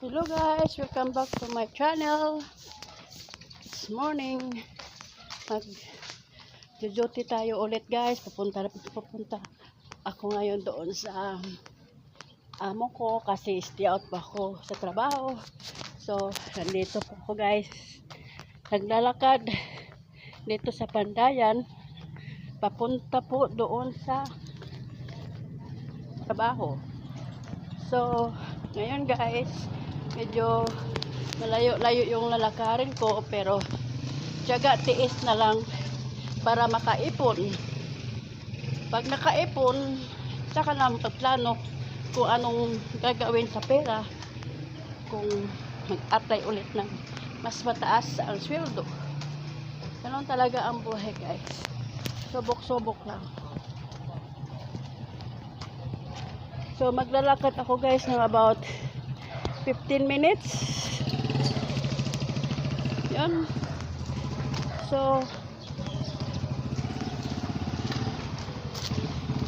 Hello guys, welcome back to my channel. It's morning. Mag duty tayo ulit guys. Papunta papunta ako ngayon doon sa amo ko kasi stay out pa ako sa trabaho. So, nandito po ako guys. Naglalakad dito sa Pandayan. Papunta po doon sa trabaho. So, ngayon guys, medyo malayo-layo yung lalakarin ko pero tiyaga tiis na lang para makaipon. Pag nakaipon, saka na magplano kung anong gagawin sa pera kung mag-apply ulit ng mas mataas ang sweldo. Ganon talaga ang buhay guys. Subok-subok lang. So maglalakad ako guys ng about 15 minutes. Yan. So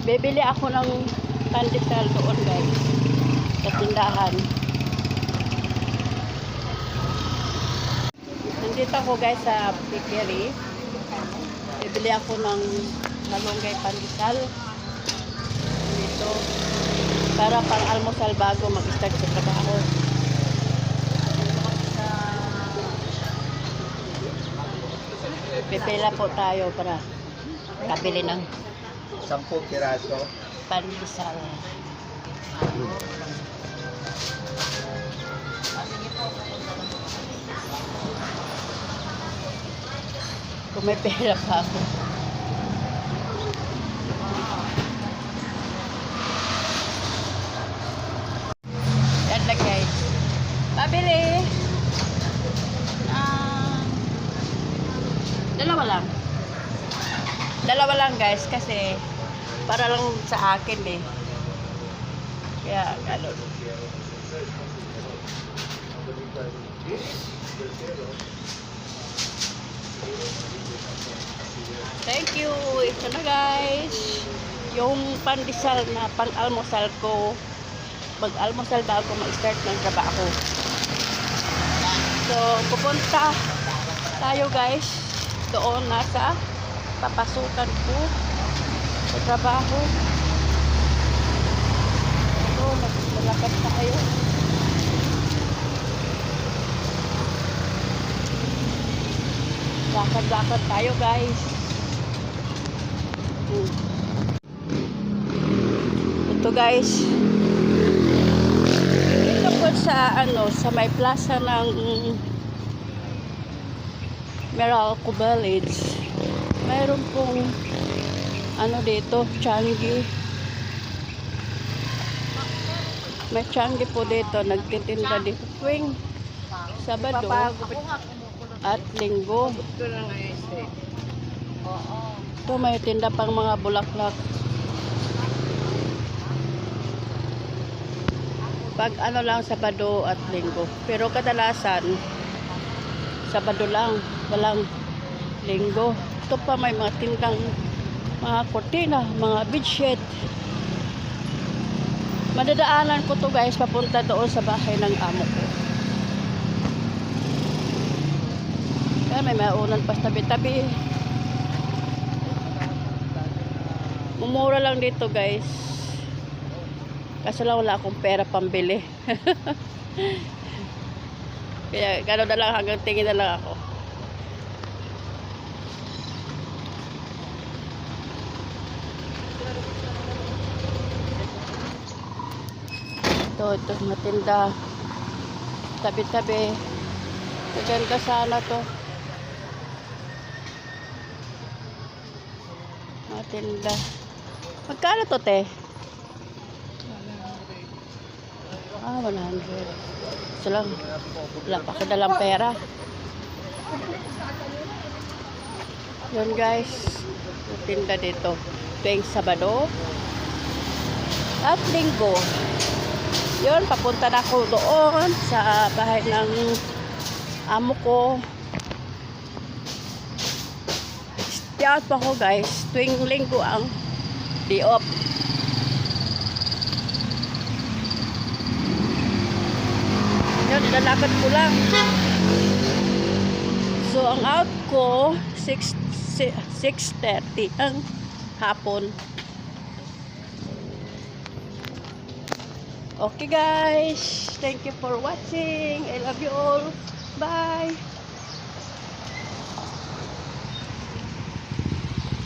bibili ako ng pandesal doon guys sa tindahan. Nandito ako guys sa bakery. Bibili ako ng malunggay pandesal. Dito para pang almusal bago mag-start sa trabaho. Pipila po tayo para kabili ng Sampung piraso. pandesal. Kung may pera pa ako. Yan lang guys. Pabili. Dalawa lang. Dalawa lang guys kasi para lang sa akin eh. Kaya ganun. Thank you. Ito na guys. Yung pandesal na pang-almusal ko. Mag-almusal bago mag-start ng trabaho. So, pupunta tayo guys. Doon nasa papasukan ko sa trabaho. So, maglalakad tayo. Lakad-lakad tayo guys. Ito guys. Ito po sa ano, sa may plaza ng Meralco Village. Mayroon pong ano dito, Changi. May Changi po dito, nagtitinda dito tuwing Sabado at Linggo. Ito may tinda pang mga bulaklak. Pag ano lang Sabado at Linggo. Pero kadalasan Sabado lang, walang Linggo. Ito pa may mga tindang mga kortina, mga bedsheet. Madadaanan ko to guys papunta doon sa bahay ng amo ko. Kaya may maunan pa tabi-tabi. Mumura lang dito guys. Kaso lang wala akong pera pambili. Kaya gano'n na lang hanggang tingin na lang ako. Ito, ito, matinda. Tabi-tabi. Maganda sana to. Matinda. Magkano to, te? Ah, 100. Ito lang. Wala pa ako dalang pera. Yun guys. Matinda dito. Tuwing Sabado. At Linggo. Yun, papunta na ako doon sa bahay ng amo ko. Stay out pa ako guys. Tuwing linggo ang day off. Nilalakad ko lang. So, ang out ko, 6, 6.30 ang hapon. Okay guys, thank you for watching. I love you all. Bye!